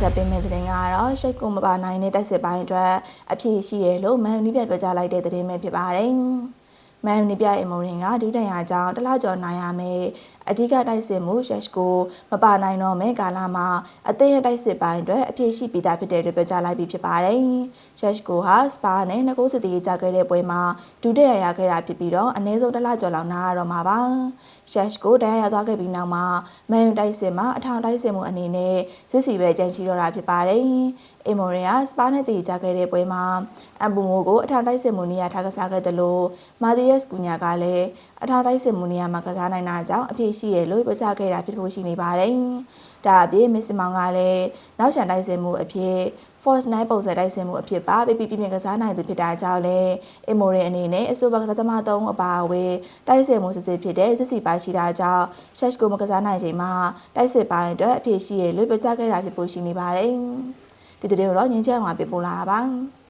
ဆက်ပေးမယ့်သတင်းကတော့ရှိတ်ကုမပါနိုင်တဲ့တိုက်စစ်ပိုင်းအတွက်အဖြစ်ရှိတယ်လို့မန်နီပြပြောကြားလိုက်တဲ့သတင်းပဲဖြစ်ပါတယ်။မန်နီပြအမိုရင်ကဒုတိယကြောင့်တလကျော်နိုင်ရမယ် အဓိကတိုက်စစ်မှုရှက်ကိုမပါနိုင်တော့မယ့်ကာလမှာအသင်းရဲ့တိုက်စစ်ပိုင်းအတွက်အဖြစ်ရှိပြီးသားဖြစ်တယ်လို့ပြောကြားလိုက်ပြီးဖြစ်ပါတယ်။ရှက်ကိုဟာစပါနဲ့ငကိုးစစ်တီကြခဲ့တဲ့ပွဲမှာဒုတိယရခဲ့တာဖြစ်ပြီးတော့အနည်းဆုံးတလကျော်လောက်နားရတော့မှာပါ။ရှက်ကိုတန်းရသွားခဲ့ပြီးနောက်မှာမန်ယူတိုက်စစ်မှာအထောင်တိုက်စစ်မှုအနေနဲ့စစ်စီပဲကြန့်ရှိတော့တာဖြစ်ပါတယ်။အေမိုရီယာစပါနဲ့တည်ကြခဲ့တဲ့ပွဲမှာအဘူမိုကိုအထောင်တိုက်စစ်မှုနေရာထားကစားခဲ့တယ်လို့မာဒီယက်စ်ကူညာကလည်း အထောင်တိုက်စစ်မှုနေရာမှာကစားနိုင်တာကြောင့်အဖြစ်ရှိရလို့ပြောကြားခဲ့တာဖြစ်ဖို့ရှိနေပါတယ်။ဒါအပြင်မစ်စမောင်ကလည်းနောက်ချန်တိုက်စစ်မှုအဖြစ် Force 9ပုံစံတိုက်ဆင်မှုအဖြစ်ပါပြပြပြပြကစားနိုင်သူဖြစ်တာကြောင့်လည်းအမိုရင်အနေနဲ့အဆိုပါကစားသမားသုံးအပါအဝင်တိုက်ဆင်မှုစစ်စစ်ဖြစ်တဲ့စစ်စီပိုင်းရှိတာကြောင့် Shash ကိုမကစားနိုင်ချိန်မှာတိုက်စစ်ပိုင်းအတွက်အဖြစ်ရှိရလွတ်ပြချခဲ့တာဖြစ်ဖို့ရှိနေပါတယ်ဒီတရေကိုတော့ငင်းချက်အောင်ပြပို့လာတာပါ